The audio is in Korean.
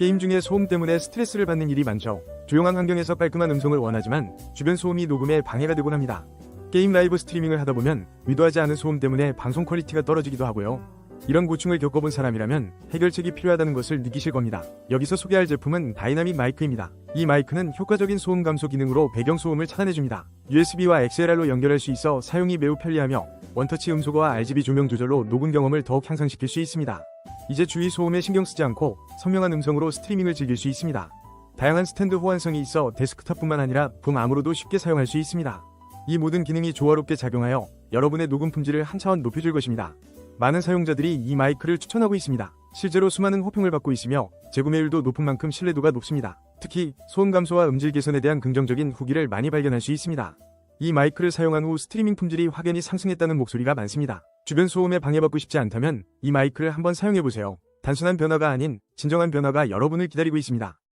게임 중에 소음 때문에 스트레스를 받는 일이 많죠. 조용한 환경에서 깔끔한 음성을 원하지만 주변 소음이 녹음에 방해가 되곤 합니다. 게임 라이브 스트리밍을 하다 보면 의도하지 않은 소음 때문에 방송 퀄리티가 떨어지기도 하고요. 이런 고충을 겪어본 사람이라면 해결책이 필요하다는 것을 느끼실 겁니다. 여기서 소개할 제품은 다이나믹 마이크입니다. 이 마이크는 효과적인 소음 감소 기능으로 배경 소음을 차단해줍니다. USB와 XLR로 연결할 수 있어 사용이 매우 편리하며 원터치 음소거와 RGB 조명 조절로 녹음 경험을 더욱 향상시킬 수 있습니다. 이제 주위 소음에 신경 쓰지 않고 선명한 음성으로 스트리밍을 즐길 수 있습니다. 다양한 스탠드 호환성이 있어 데스크탑뿐만 아니라 붐암으로도 쉽게 사용할 수 있습니다. 이 모든 기능이 조화롭게 작용하여 여러분의 녹음 품질을 한 차원 높여줄 것입니다. 많은 사용자들이 이 마이크를 추천하고 있습니다. 실제로 수많은 호평을 받고 있으며 재구매율도 높은 만큼 신뢰도가 높습니다. 특히 소음 감소와 음질 개선에 대한 긍정적인 후기를 많이 발견할 수 있습니다. 이 마이크를 사용한 후 스트리밍 품질이 확연히 상승했다는 목소리가 많습니다. 주변 소음에 방해받고 싶지 않다면 이 마이크를 한번 사용해보세요. 단순한 변화가 아닌 진정한 변화가 여러분을 기다리고 있습니다.